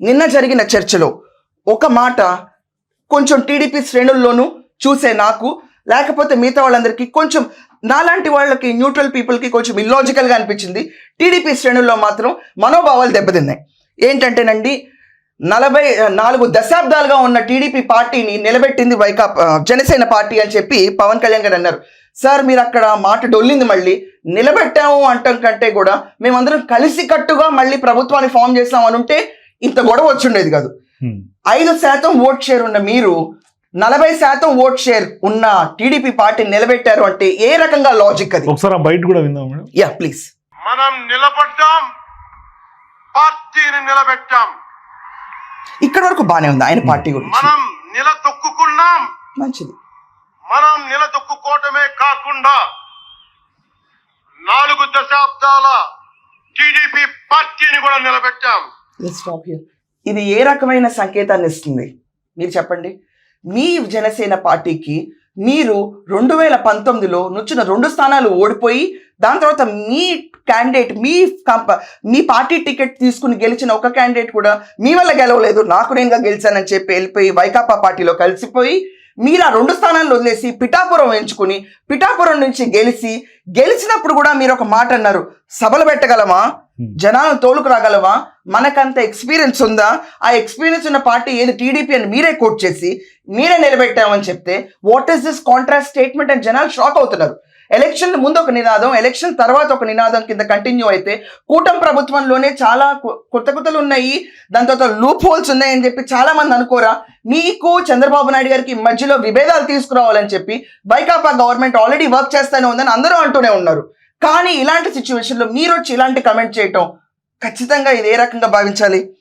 నిన్న జరిగిన చర్చలో ఒక మాట కొంచెం టీడీపీ శ్రేణుల్లోనూ చూసే నాకు లేకపోతే మిగతా వాళ్ళందరికీ కొంచెం నాలాంటి వాళ్ళకి న్యూట్రల్ పీపుల్కి కొంచెం ఇల్లాజికల్గా అనిపించింది. టీడీపీ శ్రేణుల్లో మాత్రం మనోభావాలు దెబ్బతిన్నాయి. ఏంటంటేనండి నలభై నాలుగు దశాబ్దాలుగా ఉన్న టీడీపీ పార్టీని నిలబెట్టింది వైకాపా జనసేన పార్టీ అని చెప్పి పవన్ కళ్యాణ్ గారు అన్నారు. సార్ మీరు అక్కడ మాట డొల్లింది మళ్ళీ. నిలబెట్టాము అంటాం కంటే కూడా మేమందరం కలిసికట్టుగా మళ్ళీ ప్రభుత్వాన్ని ఫామ్ చేస్తాం అనుంటే ఉంటే ఇంత గొడవ వచ్చుండేది కాదు. ఐదు శాతం ఓట్ షేర్ ఉన్న మీరు నలభై శాతం ఓట్ షేర్ ఉన్న టీడీపీ పార్టీని నిలబెట్టారు అంటే ఏ రకంగా లాజిక్ అది? ఒకసారి ఆ బయట కూడా విందాం మేడం. యా ప్లీజ్ మనం నిలబడ్డాం పార్టీని నిలబెట్టాం. ఇక్కడ వరకు బానే ఉంది ఆయన పార్టీ గురించి. మనం నిలదొక్కుకున్నాం. మంచిది. మనం నిలదొక్కుకోవటమే కాకుండా నాలుగు దశాబ్దాల టీడీపీ పార్టీని కూడా నిలబెట్టాం. ఇది ఏ రకమైన సంకేతాన్ని ఇస్తుంది? మీరు చెప్పండి. మీ జనసేన పార్టీకి మీరు రెండు వేల పంతొమ్మిదిలో నుంచిన రెండు స్థానాలు ఓడిపోయి దాని తర్వాత మీ క్యాండిడేట్ మీ కంప మీ పార్టీ టికెట్ తీసుకుని గెలిచిన ఒక క్యాండిడేట్ కూడా మీ వల్ల గెలవలేదు నాకు నేనుగా గెలిచానని చెప్పి వెళ్ళిపోయి వైకాపా పార్టీలో కలిసిపోయి మీరు ఆ రెండు స్థానాలు వదిలేసి పిఠాపురం ఎంచుకుని పిఠాపురం నుంచి గెలిచి గెలిచినప్పుడు కూడా మీరు ఒక మాట అన్నారు. సభలు పెట్టగలమా? Hmm. జనాలను తోలుకు రాగలవా? మనకంత ఎక్స్పీరియన్స్ ఉందా? ఆ ఎక్స్పీరియన్స్ ఉన్న పార్టీ ఏది? టీడీపీ అని మీరే కోట్ చేసి మీరే నిలబెట్టామని చెప్తే what is this contrast statement అని జనాలు షాక్ అవుతున్నారు. ఎలక్షన్ ముందు ఒక నినాదం ఎలక్షన్ తర్వాత ఒక నినాదం కింద కంటిన్యూ అయితే కూటమి ప్రభుత్వంలోనే చాలా కొత్త కొత్తలు ఉన్నాయి. దాని తర్వాత లూప్ హోల్స్ ఉన్నాయని చెప్పి చాలా మంది అనుకోరా. మీకు చంద్రబాబు నాయుడు గారికి మధ్యలో విభేదాలు తీసుకురావాలని చెప్పి వైకాపా గవర్నమెంట్ ఆల్రెడీ వర్క్ చేస్తూనే ఉందని అందరూ అంటూనే ఉన్నారు. కానీ ఇలాంటి సిచ్యువేషన్లో మీరు వచ్చి ఇలాంటి కమెంట్ చేయటం ఖచ్చితంగా ఇది ఏ రకంగా భావించాలి?